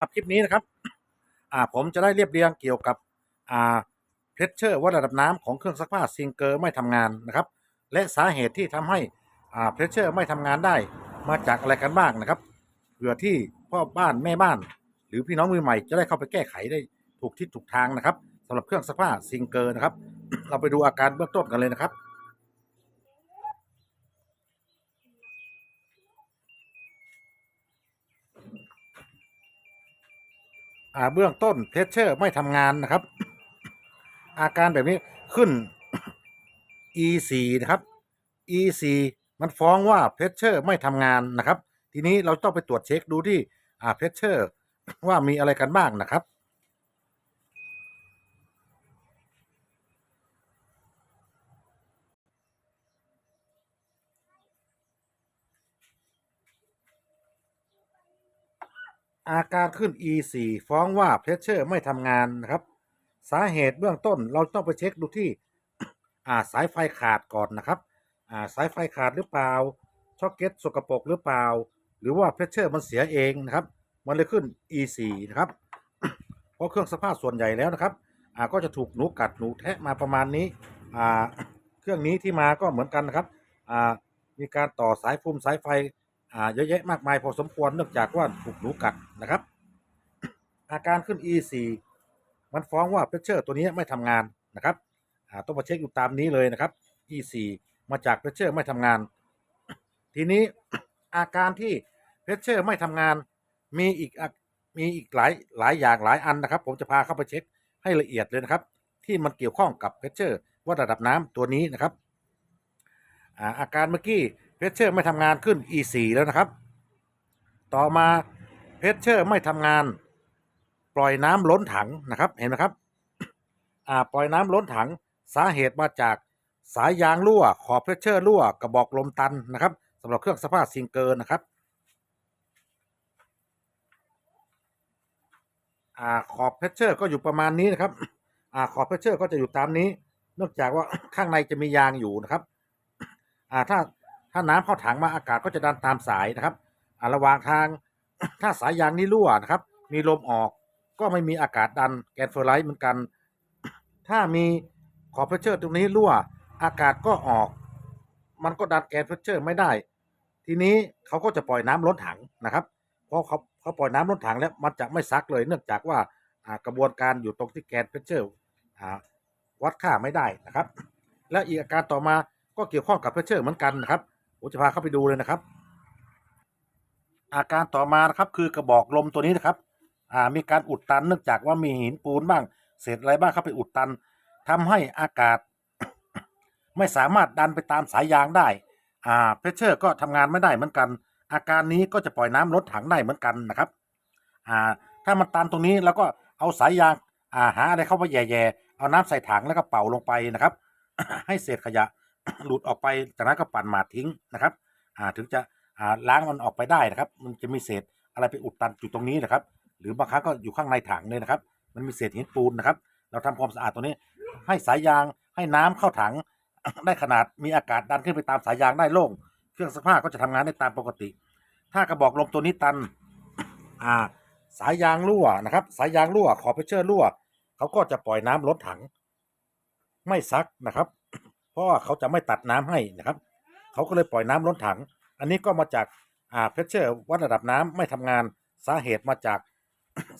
ครับคลิปนี้นะครับ อ่าผมจะได้เรียบเรียงเกี่ยวกับ อ่าเพชเชอร์วัดระดับน้ำของเครื่องซักผ้าซิงเกอร์ไม่ทำงานนะครับ และสาเหตุที่ทำให้ อ่าเพชเชอร์ไม่ทำงานได้ มาจากอะไรกันบ้างนะครับ เผื่อที่พ่อบ้านแม่บ้าน หรือพี่น้องมือใหม่จะได้เข้าไปแก้ไขได้ถูกทิศถูกทางนะครับสำหรับเครื่องซักผ้าซิงเกอร์นะครับ เราไปดูอาการเบื้องต้นกันเลยนะครับ อ่าเบื้องต้นเพชเชอร์ไม่ทำงานนะครับ อาการแบบนี้ขึ้น E4 นะครับ E4 มันฟ้องว่าเพชเชอร์ไม่ทำงานนะครับ ทีนี้เราต้องไปตรวจเช็คดูที่อ่าเพชเชอร์ว่ามีอะไรกันบ้างนะครับ อาการขึ้น E4 ฟ้องว่าเพชเชอร์ไม่ทำงานนะครับ สาเหตุเบื้องต้นเราต้องไปเช็คดูที่อ่าสายไฟขาดก่อนนะครับอ่าสายไฟขาดหรือเปล่าช็อกเก็ตสกปรกหรือเปล่า หรือว่าเพชเชอร์มันเสียเองนะครับ มันเลยขึ้น E4 นะครับเพราะเครื่องสภาพส่วนใหญ่แล้วนะครับอ่าก็จะถูกหนูกัดหนูแทะมาประมาณนี้อ่าเครื่องนี้ที่มาก็เหมือนกันนะครับอ่ามีการต่อสายฟุมสายไฟ อ่าเยอะแยะมากมายพอสมควรเนื่องจากว่าถูกหนูกัดนะครับ อาการขึ้น E4 มันฟ้องว่าเพชเชอร์ตัวนี้ไม่ทำงานนะครับอ่าต้องมาเช็คอยู่ตามนี้เลยนะครับ E4 มาจากเพชเชอร์ไม่ทำงาน ทีนี้อาการที่เพชเชอร์ไม่ทำงานมีอีกมีอีกหลายหลายอย่างหลายอันนะครับ ผมจะพาเข้าไปเช็คให้ละเอียดเลยนะครับ ที่มันเกี่ยวข้องกับเพชเชอร์ว่าระดับน้ำตัวนี้นะครับอ่าอาการเมื่อกี้ เพชเชอร์ไม่ทำงานขึ้น E4 แล้วนะครับ ต่อมาเพชเชอร์ไม่ทำงาน ปล่อยน้ำล้นถังนะครับเห็นไหมครับอ่าปล่อยน้ำล้นถังสาเหตุมาจากสายยางรั่ว ขอบเพชเชอร์รั่วกระบอกลมตันนะครับสำหรับเครื่องสภาพซิงเกอร์นะครับอ่าขอบเพชเชอร์ก็อยู่ประมาณนี้นะครับอ่าขอบเพชเชอร์ก็จะอยู่ตามนี้ นองจากว่าข้างในจะมียางอยู่นะครับอ่าถ้า ถ้าน้ำเข้าถังมาอากาศก็จะดันตามสายนะครับอ่าระหว่างทางถ้าสายยางนี้รั่วนะครับ มีลมออกก็ไม่มีอากาศดันแกนเฟอร์ไลท์เหมือนกัน ถ้ามีขอบเพชเชอร์ตรงนี้รั่ว อากาศก็ออก มันก็ดันแกนเพชเชอร์ไม่ได้ ทีนี้เขาก็จะปล่อยน้ำล้นถังนะครับเพราะเขาเขาปล่อยน้ำล้นถังแล้วมันจะไม่ซักเลยเนื่องจากว่ากระบวนการอยู่ตรงที่แกนเพชเชอร์วัดค่าไม่ได้นะครับ และอีกอาการต่อมาก็เกี่ยวข้องกับเพชเชอร์เหมือนกันนะครับ ผมจะพาเข้าไปดูเลยนะครับ อาการต่อมานะครับคือกระบอกลมตัวนี้นะครับ อ่ามีการอุดตันเนื่องจากว่ามีหินปูนบ้าง เศษอะไรบ้างเข้าไปอุดตันทำให้อากาศ ไม่สามารถดันไปตามสายยางได้ อ่าเพชเชอร์ก็ทำงานไม่ได้เหมือนกัน อาการนี้ก็จะปล่อยน้ำลดถังได้เหมือนกันนะครับ อ่า ถ้ามันตันตรงนี้เราก็เอาสายยางอ่าหาอะไรเข้าไปแย่ๆเอาน้ำใส่ถังแล้วก็เป่าลงไปนะครับ ให้เศษขยะ หลุดออกไปจากนั้นก็ปั่นหมาดทิ้งนะครับอ่าถึงจะอ่าล้างมันออกไปได้นะครับ มันจะมีเศษอะไรไปอุดตันอยู่ตรงนี้นะครับ หรือบางครั้งก็อยู่ข้างในถังเลยนะครับ มันมีเศษหินปูนนะครับ เราทำความสะอาดตรงนี้ ให้สายยางให้น้ำเข้าถัง ได้ขนาดมีอากาศดันขึ้นไปตามสายยางได้โล่งเครื่องซักผ้าก็จะทำงานได้ตามปกติ ถ้ากระบอกลมตัวนี้ตันอ่าสายยางรั่วนะครับ สายยางรั่วขอบเพชเชอร์รั่ว เขาก็จะปล่อยน้ำล้นถัง ไม่ซักนะครับ เพราะว่าเขาจะไม่ตัดน้ำให้นะครับ เขาก็เลยปล่อยน้ำล้นถัง อันนี้ก็มาจากอ่าเพชเชอร์วัดระดับน้ำไม่ทำงานสาเหตุมาจาก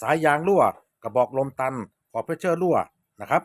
สายยางรั่ว กระบอกลมตันขอบเพชเชอร์รั่วนะครับ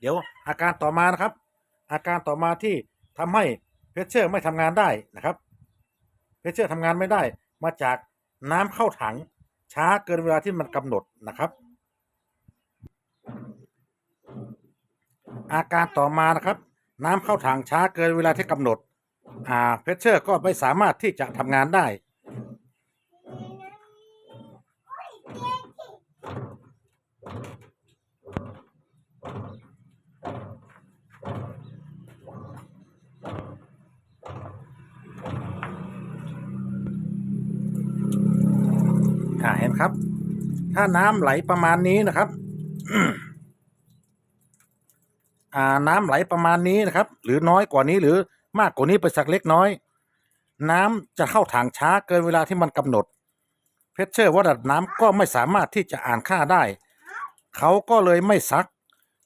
เดี๋ยวอาการต่อมานะครับ อาการต่อมาที่ทำให้เพชเชอร์ไม่ทำงานได้นะครับเพชเชอร์ทำงานไม่ได้มาจากน้ำเข้าถังช้าเกินเวลาที่มันกำหนดนะครับ อาการต่อมานะครับ น้ำเข้าถังช้าเกินเวลาที่กำหนด อ่าเพชเชอร์ก็ไม่สามารถที่จะทำงานได้ อ่าเห็นครับ ถ้าน้ำไหลประมาณนี้นะครับ อ่าน้ำไหลประมาณนี้นะครับ หรือน้อยกว่านี้หรือมากกว่านี้ไปสักเล็กน้อย น้ำจะเข้าถังช้าเกินเวลาที่มันกำหนด เพชเชอร์วัดระดับน้ำก็ไม่สามารถที่จะอ่านค่าได้ เขาก็เลยไม่ซัก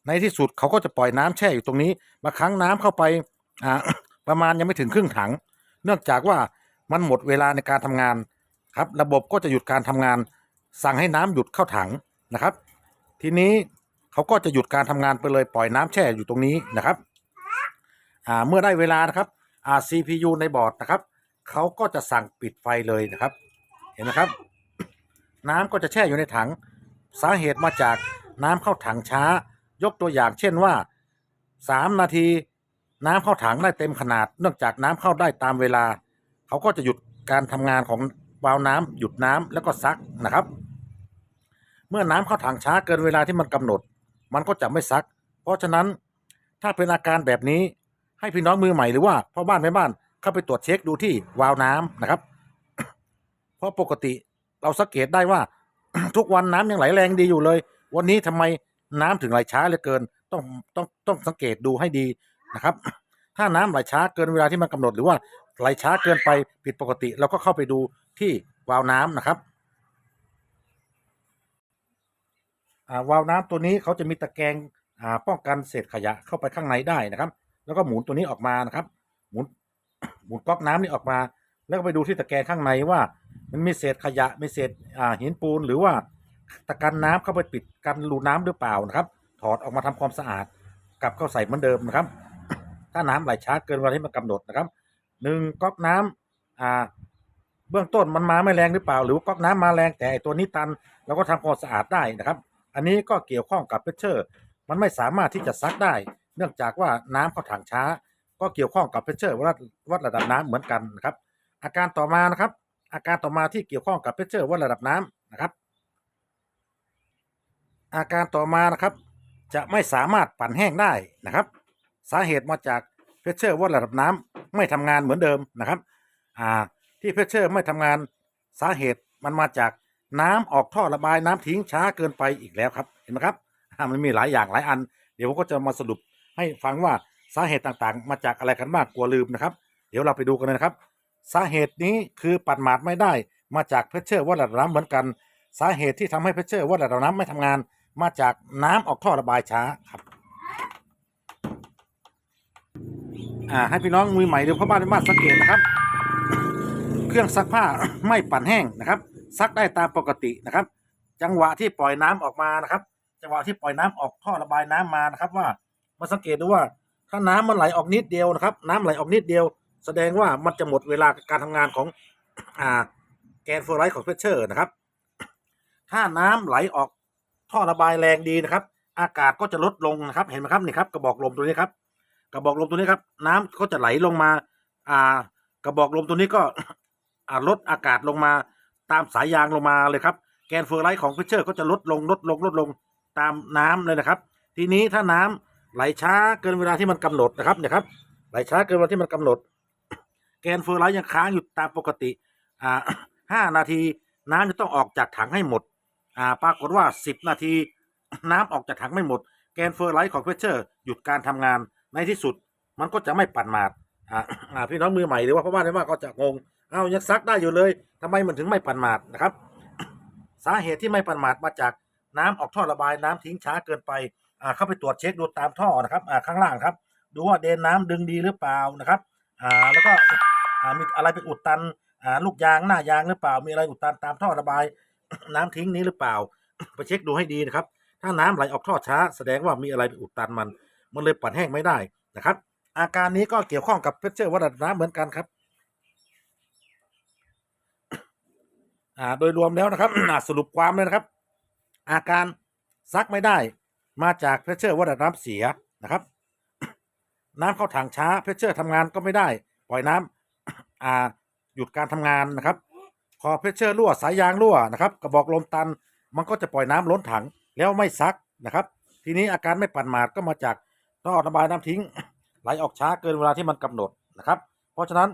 ในที่สุดเขาก็จะปล่อยน้ำแช่อยู่ตรงนี้บางครั้งน้ำเข้าไปอ่าประมาณยังไม่ถึงครึ่งถัง เนื่องจากว่ามันหมดเวลาในการทำงานครับ ระบบก็จะหยุดการทำงาน สั่งให้น้ำหยุดเข้าถังนะครับ ทีนี้ เขาก็จะหยุดการทำงานไปเลยปล่อยน้ำแช่อยู่ตรงนี้นะครับอ่าเมื่อได้เวลานะครับอ่า CPU ในบอร์ดนะครับเขาก็จะสั่งปิดไฟเลยนะครับ เห็นไหมครับ น้ำก็จะแช่อยู่ในถัง สาเหตุมาจากน้ำเข้าถังช้า ยกตัวอย่างเช่นว่า 3 นาทีน้ำเข้าถังได้เต็มขนาด เนื่องจากน้ำเข้าได้ตามเวลา เขาก็จะหยุดการทำงานของวาล์วน้ำหยุดน้ำแล้วก็ซักนะครับ เมื่อน้ำเข้าถังช้าเกินเวลาที่มันกำหนด มันก็จะไม่ซัก เพราะฉะนั้นถ้าเป็นอาการแบบนี้ให้พี่น้องมือใหม่หรือว่าพ่อบ้านแม่บ้านเข้าไปตรวจเช็คดูที่วาล์วน้ำนะครับ เพราะปกติเราสังเกตได้ว่า ทุกวันน้ำยังไหลแรงดีอยู่เลย วันนี้ทำไมน้ำถึงไหลช้าเหลือเกิน ต้องต้องต้องสังเกตดูให้ดีนะครับ ถ้าน้ำไหลช้าเกินเวลาที่มันกำหนดหรือว่าไหลช้าเกินไปผิดปกติ เราก็เข้าไปดูที่วาล์วน้ำนะครับ อ่าวาล์วน้ำตัวนี้เขาจะมีตะแกรงอ่าป้องกันเศษขยะเข้าไปข้างในได้นะครับ แล้วก็หมุนตัวนี้ออกมานะครับ หมุนหมุนก๊อกน้ำนี่ออกมา แล้วก็ไปดูที่ตะแกรงข้างในว่า มันมีเศษขยะมีเศษอ่าหินปูนหรือว่าตะกันน้ำเข้าไปปิดกันรูน้ำหรือเปล่านะครับ ถอดออกมาทำความสะอาด กลับเข้าใส่เหมือนเดิมนะครับ ถ้าน้ำไหลช้าเกินเวลาที่มันกำหนดนะครับหนึ่งก๊อกน้ำอ่าเบื้องต้นมันมาไม่แรงหรือเปล่า หรือก๊อกน้ำมาแรงแต่ไอตัวนี้ตันเราก็ทำความสะอาดได้นะครับ อันนี้ก็เกี่ยวข้องกับเพชเชอร์ มันไม่สามารถที่จะซักได้ เนื่องจากว่าน้ำเข้าถังช้า ก็เกี่ยวข้องกับเพชเชอร์วัดวัดระดับน้ำเหมือนกันนะครับ อาการต่อมานะครับ อาการต่อมาที่เกี่ยวข้องกับเพชเชอร์วัดระดับน้ำนะครับ อาการต่อมานะครับ จะไม่สามารถปั่นแห้งได้นะครับ สาเหตุมาจากเพชเชอร์วัดระดับน้ำไม่ทำงานเหมือนเดิมนะครับ อ่าที่เพชเชอร์ไม่ทำงานสาเหตุมันมาจาก น้ำออกท่อระบายน้ำทิ้งช้าเกินไปอีกแล้วครับ เห็นไหมครับมันมีหลายอย่างหลายอัน เดี๋ยวผมก็จะมาสรุปให้ฟังว่าสาเหตุต่างๆ มาจากอะไรกันบ้างกลัวลืมนะครับ เดี๋ยวเราไปดูกันเลยนะครับ สาเหตุนี้คือปัดหมาดไม่ได้ มาจากเพชเชอร์วัดระดับน้ำเหมือนกัน สาเหตุที่ทำให้เพชเชอร์วัดระดับน้ำไม่ทำงาน มาจากน้ำออกท่อระบายช้าครับอ่าให้พี่น้องมือใหม่หรือพ่อบ้านที่บ้านสังเกตนะครับ เครื่องซักผ้าไม่ปั่นแห้งนะครับ ซักได้ตามปกตินะครับ จังหวะที่ปล่อยน้ำออกมานะครับ จังหวะที่ปล่อยน้ำออกท่อระบายน้ำมานะครับ ว่ามาสังเกตดูว่า ถ้าน้ำมันไหลออกนิดเดียวนะครับ น้ำไหลออกนิดเดียว แสดงว่ามันจะหมดเวลาการทำงานของอ่าแกนโฟลไลท์ของเพชเชอร์นะครับ ถ้าน้ำไหลออกท่อระบายแรงดีนะครับ อากาศก็จะลดลงนะครับ เห็นไหมครับนี่ครับกระบอกลมตัวนี้ครับ กระบอกลมตัวนี้ครับ น้ำก็จะไหลลงมา อ่า กระบอกลมตัวนี้ก็อ่าลดอากาศลงมา ตามสายยางลงมาเลยครับ แกนเฟอร์ไลท์ของเพชเชอร์ก็จะลดลงลดลงลดลงตามน้ำเลยนะครับ ทีนี้ถ้าน้ำไหลช้าเกินเวลาที่มันกำหนดนะครับเนี่ยครับไหลช้าเกินเวลาที่มันกำหนด แกนเฟอร์ไลท์ยังค้างอยู่ตามปกติอ่าห้านาทีน้ำจะต้องออกจากถังให้หมดอ่าปรากฏว่าสิบนาที น้ำออกจากถังไม่หมด แกนเฟอร์ไลท์ของเพชเชอร์หยุดการทำงานในที่สุดมันก็จะไม่ปั่นหมาดอ่าพี่น้องมือใหม่หรือว่าพ่อบ้านแม่บ้านก็จะงง เอายังซักได้อยู่เลยทำไมมันถึงไม่ปั่นหมาดนะครับ สาเหตุที่ไม่ปั่นหมาดมาจากน้ำออกท่อระบายน้ำทิ้งช้าเกินไปอ่าเข้าไปตรวจเช็คดูตามท่อนะครับอ่าข้างล่างครับ ดูว่าเดนน้ำดึงดีหรือเปล่านะครับอ่าแล้วก็อ่ามีอะไรไปอุดตันอ่าลูกยางหน้ายางหรือเปล่า มีอะไรอุดตันตามท่อระบาย น้ำทิ้งนี้หรือเปล่า ไปเช็คดูให้ดีนะครับ ถ้าน้ำไหลออกท่อช้า แสดงว่ามีอะไรไปอุดตันมัน มันเลยปั่นแห้งไม่ได้นะครับ อาการนี้ก็เกี่ยวข้องกับเพชเชอร์วัดระดับน้ำเหมือนกันครับ อ่าโดยรวมแล้วนะครับ สรุปความเลยนะครับ อาการซักไม่ได้ มาจากเพชเชอร์วัดระดับน้ำเสียนะครับ น้ำเข้าถังช้าเพชเชอร์ทำงานก็ไม่ได้ ปล่อยน้ำอ่าหยุดการทำงานนะครับพอเพชเชอร์รั่วสายยางรั่วนะครับกระบอกลมตันมันก็จะปล่อยน้ำล้นถังแล้วไม่ซักนะครับ ทีนี้อาการไม่ปั่นหมาดก็มาจากท่อระบายน้ำทิ้ง ไหลออกช้าเกินเวลาที่มันกำหนดนะครับ เพราะฉะนั้น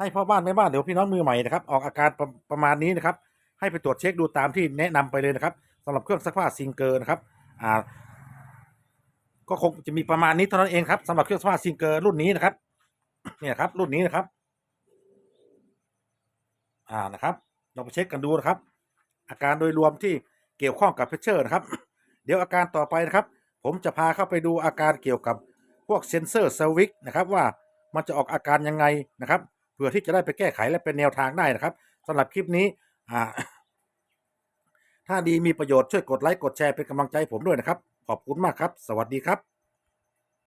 ให้พ่อบ้านแม่บ้านเดี๋ยวพี่น้องมือใหม่นะครับออกอาการประประมาณนี้นะครับ ให้ไปตรวจเช็คดูตามที่แนะนำไปเลยนะครับสำหรับเครื่องซักผ้าซิงเกอร์นะครับอ่าก็คงจะมีประมาณนี้เท่านั้นเองครับสำหรับเครื่องซักผ้าซิงเกอร์รุ่นนี้นะครับ เนี่ยครับ รุ่นนี้นะครับ อ่านะครับลองไปเช็คกันดูนะครับ อาการโดยรวมที่เกี่ยวข้องกับเพชเชอร์นะครับ เดี๋ยวอาการต่อไปนะครับ ผมจะพาเข้าไปดูอาการเกี่ยวกับพวกเซนเซอร์สวิกนะครับ ว่ามันจะออกอาการยังไงนะครับ พื่อที่จะได้ไปแก้ไขและเป็นแนวทางได้นะครับสำหรับคลิปนี้ถ้าดีมีประโยชน์ช่วยกดไลค์กดแชร์เป็นกำลังใจผมด้วยนะครับ ขอบคุณมากครับ สวัสดีครับ